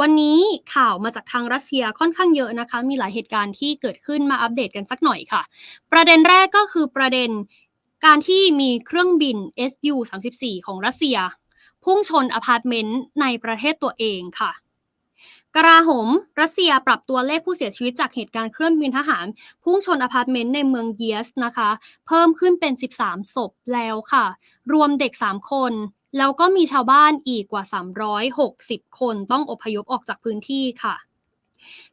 วันนี้ข่าวมาจากทางรัสเซียค่อนข้างเยอะนะคะ มีหลายเหตุการณ์ที่เกิดขึ้นมาอัปเดตกันสักหน่อยค่ะ ประเด็นแรกก็คือประเด็นการที่มีเครื่องบิน SU-34 ของรัสเซีย พุ่งชนอพาร์ตเมนต์ในประเทศตัวเองค่ะกราหม รัสเซียปรับตัวเลขผู้เสียชีวิตจากเหตุการณ์เครื่องบินทหาร พุ่งชนอพาร์ตเมนต์ในเมืองเยสนะคะ เพิ่มขึ้นเป็น 13 ศพแล้วค่ะ รวมเด็ก 3 คน แล้วก็มีชาวบ้านอีกกว่า 360 คนต้องอพยพออกจากพื้นที่ค่ะ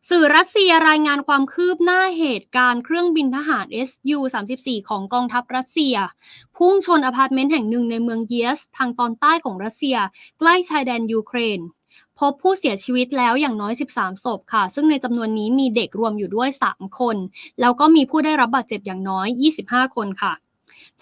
สื่อรัสเซียรายงานความคืบหน้าเหตุการณ์เครื่องบินทหาร SU-34 ของกองทัพรัสเซีย พุ่งชนอพาร์ตเมนต์แห่งหนึ่งในเมืองเยส ทางตอนใต้ของรัสเซีย ใกล้ชายแดนยูเครน พบผู้เสียชีวิตแล้วอย่างน้อย 13 ศพค่ะ ซึ่งในจำนวนนี้มีเด็กรวมอยู่ด้วย 3 คน แล้วก็มีผู้ได้รับบาดเจ็บอย่างน้อย 25 คนค่ะ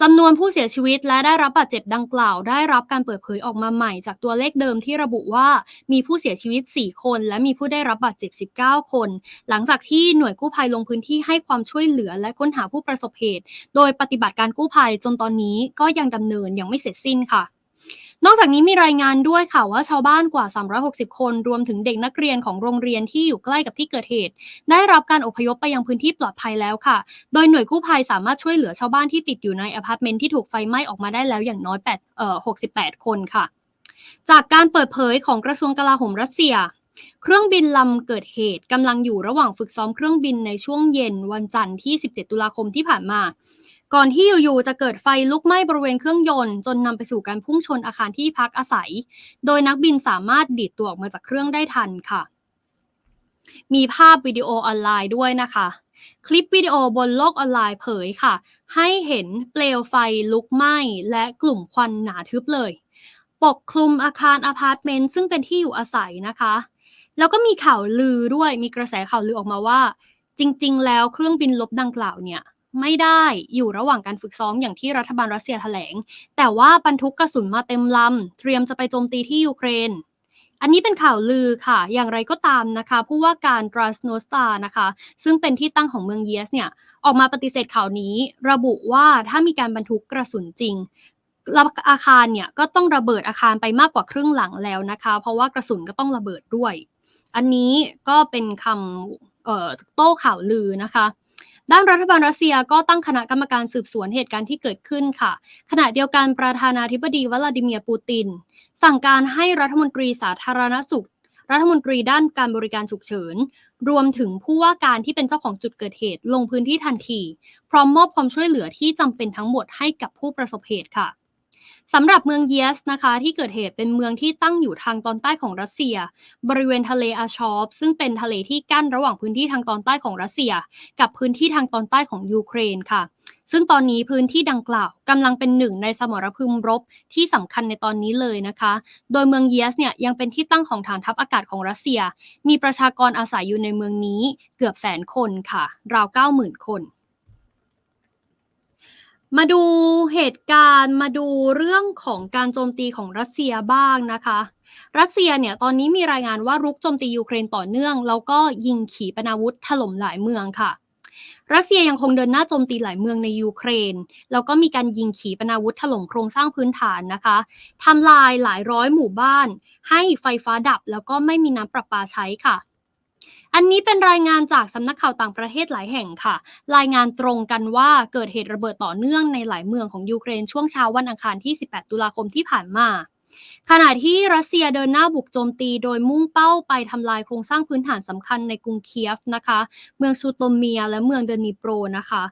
จำนวนผู้เสียชีวิตและได้รับบาดเจ็บดังกล่าว ได้รับการเปิดเผยออกมาใหม่จากตัวเลขเดิมที่ระบุว่ามีผู้เสียชีวิต 4 คน และมีผู้ได้รับบาดเจ็บ 19 คน หลังจากที่หน่วยกู้ภัยลงพื้นที่ให้ความช่วยเหลือและค้นหาผู้ประสบเหตุ โดยปฏิบัติการกู้ภัยจนตอนนี้ก็ยังดำเนินยังไม่เสร็จสิ้นค่ะ นอกจากนี้มีรายงานด้วยค่ะว่าชาวบ้านกว่า 360 คน รวมถึงเด็กนักเรียนของโรงเรียนที่อยู่ใกล้กับที่เกิดเหตุ ได้รับการอพยพไปยังพื้นที่ปลอดภัยแล้วค่ะ โดยหน่วยกู้ภัยสามารถช่วยเหลือชาวบ้านที่ติดอยู่ในอพาร์ตเมนต์ที่ถูกไฟไหม้ออกมาได้แล้วอย่างน้อย8เอ่อ68 คนค่ะ จากการเปิดเผยของกระทรวงกลาโหมรัสเซียเครื่องบินลำเกิดเหตุกำลังอยู่ระหว่างฝึกซ้อมเครื่องบินในช่วงเย็นวันจันทร์ที่ 17 ตุลาคมที่ผ่านมา ก่อนที่อยู่ๆจะเกิดไฟลุกไหม้บริเวณเครื่องยนต์ จนนำไปสู่การพุ่งชนอาคารที่พักอาศัย โดยนักบินสามารถดีดตัวออกมาจากเครื่องได้ทันค่ะ มีภาพวิดีโอออนไลน์ด้วยนะคะ คลิปวิดีโอบนโลกออนไลน์เผยค่ะ ให้เห็นเปลวไฟลุกไหม้และกลุ่มควันหนาทึบเลย ปกคลุมอาคารอพาร์ตเมนต์ซึ่งเป็นที่อยู่อาศัยนะคะ แล้วก็มีข่าวลือด้วยมีกระแสข่าวลือออกมาว่า จริง ๆ แล้วเครื่องบินลบดังกล่าวเนี่ย ไม่ได้อยู่ระหว่างการฝึกซ้อมอย่างที่รัฐบาลรัสเซียแถลง แต่ว่าบรรทุกกระสุนมาเต็มลำ เตรียมจะไปโจมตีที่ยูเครน อันนี้เป็นข่าวลือค่ะ อย่างไรก็ตามนะคะ ผู้ว่าการตราสโนสตานะคะ ซึ่งเป็นที่ตั้งของเมืองเยสเนี่ย ออกมาปฏิเสธข่าวนี้ ระบุว่าถ้ามีการบรรทุกกระสุนจริงอาคารเนี่ยก็ต้องระเบิดอาคารไปมากกว่าครึ่งหลังแล้วนะคะ เพราะว่ากระสุนก็ต้องระเบิดด้วย อันนี้ก็เป็นคำโต้ข่าวลือนะคะ ด้านรัฐบาลรัสเซียก็ตั้งคณะกรรมการสืบสวนเหตุการณ์ที่เกิดขึ้นค่ะ ขณะเดียวกันประธานาธิบดีวลาดิเมียร์ปูติน สั่งการให้รัฐมนตรีสาธารณสุข รัฐมนตรีด้านการบริการฉุกเฉิน รวมถึงผู้ว่าการที่เป็นเจ้าของจุดเกิดเหตุลงพื้นที่ทันที พร้อมมอบความช่วยเหลือที่จำเป็นทั้งหมดให้กับผู้ประสบเหตุค่ะ สำหรับเมืองเยสนะคะที่เกิดเหตุเป็นเมืองที่ตั้งอยู่ทางตอนใต้ของรัสเซีย บริเวณทะเลอาชอฟซึ่งเป็นทะเลที่กั้นระหว่างพื้นที่ทางตอนใต้ของรัสเซีย กับพื้นที่ทางตอนใต้ของยูเครนค่ะ ซึ่งตอนนี้พื้นที่ดังกล่าวกำลังเป็นหนึ่งในสมรภูมิรบที่สำคัญในตอนนี้เลยนะคะ โดยเมืองเยสเนี่ยยังเป็นที่ตั้งของฐานทัพอากาศของรัสเซีย มีประชากรอาศัยอยู่ในเมืองนี้เกือบแสนคนค่ะ ราว 90,000 คน มาดูเหตุการณ์มาดูเรื่องของการโจมตีของรัสเซียบ้างนะคะ รัสเซียเนี่ยตอนนี้มีรายงานว่ารุกโจมตียูเครนต่อเนื่อง แล้วก็ยิงขีปนาวุธถล่มหลายเมืองค่ะ รัสเซียยังคงเดินหน้าโจมตีหลายเมืองในยูเครน แล้วก็มีการยิงขีปนาวุธถล่มโครงสร้างพื้นฐานนะคะทำลายหลายร้อยหมู่บ้าน ให้ไฟฟ้าดับแล้วก็ไม่มีน้ำประปาใช้ค่ะ อันนี้เป็นรายงานจากสำนักข่าวต่างประเทศหลายแห่งค่ะ รายงานตรงกันว่าเกิดเหตุระเบิดต่อเนื่องในหลายเมืองของยูเครนช่วงเช้าวันอังคารที่ 18 ตุลาคมที่ผ่านมาขณะที่รัสเซียเดินหน้าบุกโจมตีโดยมุ่งเป้าไปทำลายโครงสร้างพื้นฐานสำคัญในกรุงเคียฟนะคะ เมืองชูโตเมียและเมืองเดนิโปรนะคะ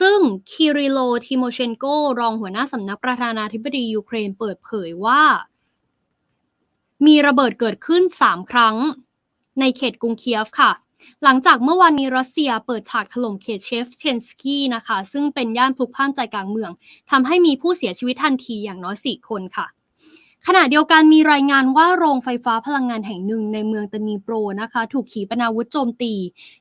ซึ่งคิริโลทิโมเชนโก รองหัวหน้าสำนักประธานาธิบดียูเครนเปิดเผยว่า มีระเบิดเกิดขึ้น 3 ครั้ง ในเขตกรุงเคียฟค่ะหลังจากเมื่อวานนี้รัสเซียเปิดฉากถล่มเขตเชฟเชนสกี้นะคะ ซึ่งเป็นย่านพลุกพล่านใจกลางเมืองทำให้มีผู้เสียชีวิตทันทีอย่างน้อย 4 คนค่ะ ขณะเดียวกันมีรายงานว่าโรงไฟฟ้าพลังงานแห่งหนึ่งในเมืองตนีโปรนะคะ ถูกขีปนาวุธโจมตี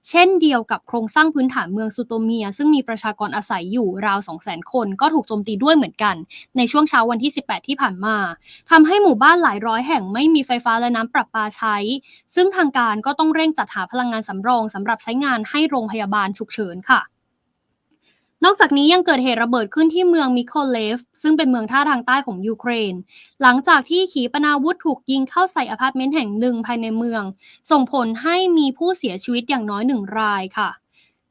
เช่นเดียวกับโครงสร้างพื้นฐานเมืองซูโตเมีย ซึ่งมีประชากรอาศัยอยู่ราว 200,000 คนก็ถูกโจมตีด้วยเหมือนกัน ในช่วงเช้าวันที่ 18 ที่ผ่านมาทำให้หมู่บ้านหลายร้อยแห่งไม่มีไฟฟ้าและน้ำประปาใช้ ซึ่งทางการก็ต้องเร่งจัดหาพลังงานสำรองสำหรับใช้งานให้โรงพยาบาลฉุกเฉินค่ะ นอกจากนี้ยังเกิดเหตุระเบิดขึ้นที่เมืองมิโคเลฟ ซึ่งเป็นเมืองท่าทางใต้ของยูเครน หลังจากที่ขีปนาวุธถูกยิงเข้าใส่อพาร์ตเมนต์แห่งหนึ่งภายในเมือง ส่งผลให้มีผู้เสียชีวิตอย่างน้อยหนึ่งรายค่ะ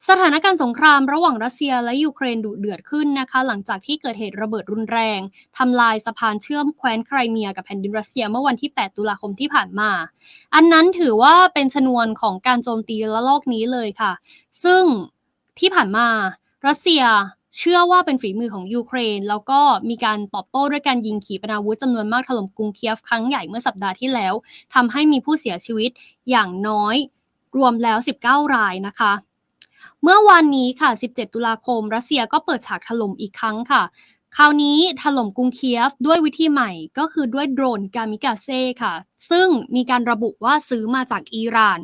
สถานการณ์สงครามระหว่างรัสเซียและยูเครนดุเดือดขึ้นนะคะ หลังจากที่เกิดเหตุระเบิดรุนแรงทำลายสะพานเชื่อมแคว้นไครเมียกับแผ่นดินรัสเซียเมื่อวันที่ 8 ตุลาคมที่ผ่านมา อันนั้นถือว่าเป็นชนวนของการโจมตีละลอกนี้เลยค่ะ ซึ่งที่ผ่านมา รัสเซียเชื่อว่าเป็นฝีมือของยูเครน แล้วก็มีการตอบโต้ด้วยการยิงขีปนาวุธจำนวนมากถล่มกรุงเคียฟครั้งใหญ่เมื่อสัปดาห์ที่แล้วทำให้มีผู้เสียชีวิตอย่างน้อยรวมแล้ว 19 รายนะคะ เมื่อวานนี้ค่ะ 17 ตุลาคม รัสเซียก็เปิดฉากถล่มอีกครั้งค่ะ คราวนี้ถล่มกรุงเคียฟด้วยวิธีใหม่ก็คือด้วยโดรนกามิกาเซ่ค่ะ ซึ่งมีการระบุว่าซื้อมาจากอิหร่าน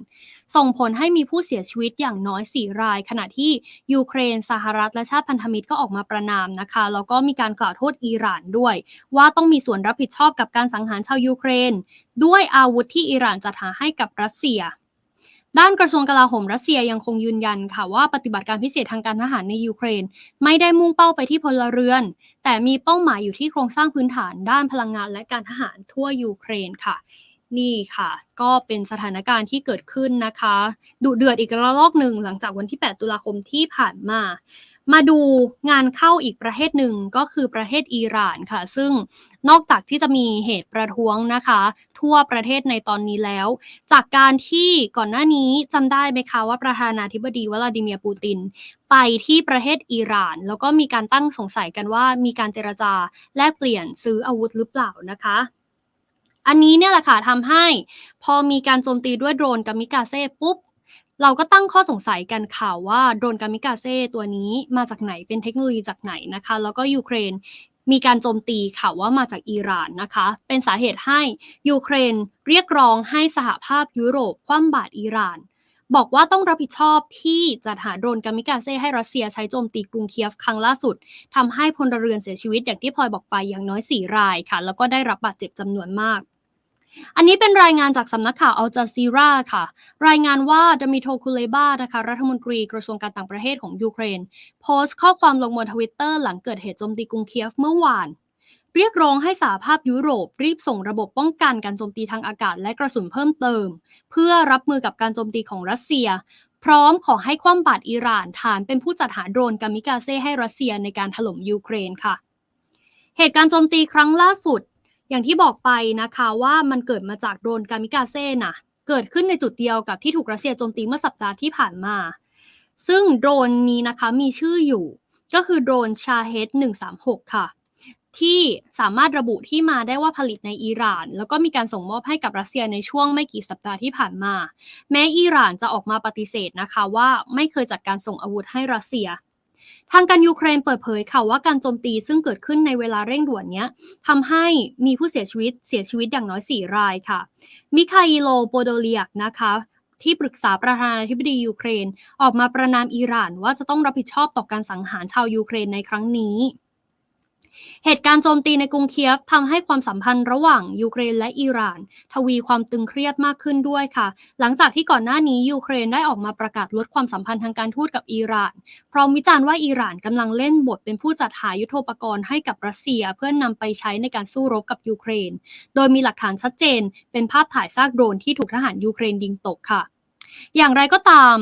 ส่งผลให้มีผู้เสียชีวิตอย่างน้อย 4 ราย ขณะที่ยูเครนสหรัฐและชาติพันธมิตรก็ออกมาประนามนะคะ แล้วก็มีการกล่าวโทษอิหร่านด้วย ว่าต้องมีส่วนรับผิดชอบกับการสังหารชาวยูเครน ด้วยอาวุธที่อิหร่านจัดหาให้กับรัสเซีย ด้านกระทรวงกลาโหมรัสเซียยังคงยืนยันค่ะว่าปฏิบัติการพิเศษทางการทหารในยูเครน ไม่ได้มุ่งเป้าไปที่พลเรือน แต่มีเป้าหมายอยู่ที่โครงสร้างพื้นฐานด้านพลังงานและการทหารทั่วยูเครนค่ะ นี่ค่ะ ก็เป็นสถานการณ์ที่เกิดขึ้นนะคะ ดุเดือดอีกระลอกหนึ่งหลังจากวันที่ 8 ตุลาคมที่ผ่านมา มาดูงานเข้าอีกประเทศหนึ่งก็คือประเทศอิหร่านค่ะ ซึ่งนอกจากที่จะมีเหตุประท้วงนะคะ ทั่วประเทศในตอนนี้แล้ว จากการที่ก่อนหน้านี้จำได้ไหมคะว่าประธานาธิบดีวลาดิเมียร์ปูติน ไปที่ประเทศอิหร่าน แล้วก็มีการตั้งสงสัยกันว่ามีการเจรจาแลกเปลี่ยนซื้ออาวุธหรือเปล่านะคะอันนี้เนี่ยแหละค่ะทำให้พอมีการโจมตีด้วยโดรนกามิกาเซ่ปุ๊บ เราก็ตั้งข้อสงสัยกันค่ะว่าโดรนกามิกาเซ่ตัวนี้มาจากไหนเป็นเทคโนโลยีจากไหนนะคะ แล้วก็ยูเครนมีการโจมตีค่ะว่ามาจากอิหร่านนะคะ เป็นสาเหตุให้ยูเครนเรียกร้องให้สหภาพยุโรปคว่ำบาตรอิหร่าน บอกว่าต้องรับผิดชอบที่จัดหาโดรนกามิกาเซ่ให้รัสเซียใช้โจมตีกรุงเคียฟครั้งล่าสุดทำให้พลเรือนเสียชีวิตอย่างที่พลอยบอกไปอย่างน้อย 4 รายค่ะ แล้วก็ได้รับบาดเจ็บจำนวนมาก อันนี้เป็นรายงานจากสำนักข่าวอัลจาซีราค่ะ รายงานว่าดมิโทคูเลบานะคะรัฐมนตรีกระทรวงการต่างประเทศของยูเครน โพสต์ข้อความลงบนทวิตเตอร์หลังเกิดเหตุโจมตีกรุงเคียฟเมื่อวาน เรียกร้องให้สหภาพยุโรปรีบส่งระบบป้องกันการโจมตีทางอากาศและกระสุนเพิ่มเติม เพื่อรับมือกับการโจมตีของรัสเซีย พร้อมขอให้คว่ำบาตรอิหร่านฐานเป็นผู้จัดหาโดรนกามิกาเซ่ให้รัสเซียในการถล่มยูเครนค่ะ เหตุการณ์โจมตีครั้งล่าสุด อย่างที่บอกไปนะคะว่ามันเกิดมาจากโดรนกามิกาเซ่นะเกิดขึ้นในจุดเดียวกับที่ถูกรัสเซียโจมตีเมื่อสัปดาห์ที่ผ่านมา ซึ่งโดรนนี้นะคะมีชื่ออยู่ ก็คือโดรนชาเฮด136 ค่ะ ที่สามารถระบุที่มาได้ว่าผลิตในอิหร่าน แล้วก็มีการส่งมอบให้กับรัสเซียในช่วงไม่กี่สัปดาห์ที่ผ่านมา แม้อิหร่านจะออกมาปฏิเสธนะคะว่าไม่เคยจัดการส่งอาวุธให้รัสเซีย ทางการยูเครนเปิดเผยค่ะว่าการโจมตีซึ่งเกิดขึ้นในเวลาเร่งด่วนนี้ทำให้มีผู้เสียชีวิตเสียชีวิตอย่างน้อย 4 รายค่ะ มิคาอิโลโปโดเลียกนะคะที่ปรึกษาประธานาธิบดียูเครน ออกมาประนามอิหร่านว่าจะต้องรับผิดชอบต่อการสังหารชาวยูเครนในครั้งนี้ เหตุการณ์โจมตีในกรุงเคียฟทำให้ความสัมพันธ์ระหว่างยูเครนและอิหร่าน ทวีความตึงเครียดมากขึ้นด้วยค่ะ หลังจากที่ก่อนหน้านี้ยูเครนได้ออกมาประกาศลดความสัมพันธ์ทางการทูตกับอิหร่าน พร้อมวิจารณ์ว่าอิหร่านกำลังเล่นบทเป็นผู้จัดหายุทโธปกรณ์ให้กับรัสเซียเพื่อนนำไปใช้ในการสู้รบกับยูเครน โดยมีหลักฐานชัดเจน เป็นภาพถ่ายซากโดรนที่ถูกทหารยูเครนยิงตกค่ะ อย่างไรก็ตาม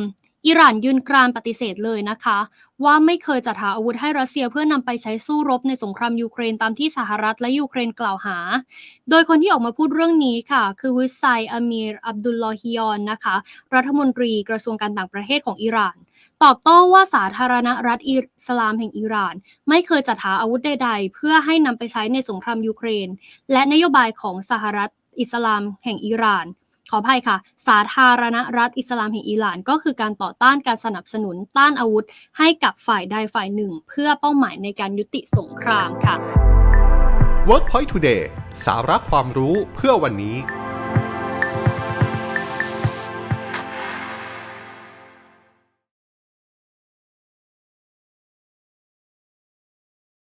อิหร่านยืนกรานปฏิเสธเลยนะคะ ว่าไม่เคยจัดหาอาวุธให้รัสเซียเพื่อนำไปใช้สู้รบในสงครามยูเครนตามที่สหรัฐและยูเครนกล่าวหา โดยคนที่ออกมาพูดเรื่องนี้ค่ะ คือวิสัยอามีรอับดุลลอฮิยอนนะคะ รัฐมนตรีกระทรวงการต่างประเทศของอิหร่าน ตอบโต้ว่าสาธารณรัฐอิสลามแห่งอิหร่าน ไม่เคยจัดหาอาวุธใด ๆ เพื่อให้นำไปใช้ในสงครามยูเครน และนโยบายของสหรัฐอิสลามแห่งอิหร่าน ขออภัยค่ะ สาธารณรัฐอิสลามแห่งอิหร่าน ก็คือการต่อต้านการสนับสนุนต้านอาวุธ ให้กับฝ่ายใดฝ่ายหนึ่ง เพื่อเป้าหมายในการยุติสงครามค่ะ WorkPoint Today สาระความรู้เพื่อวันนี้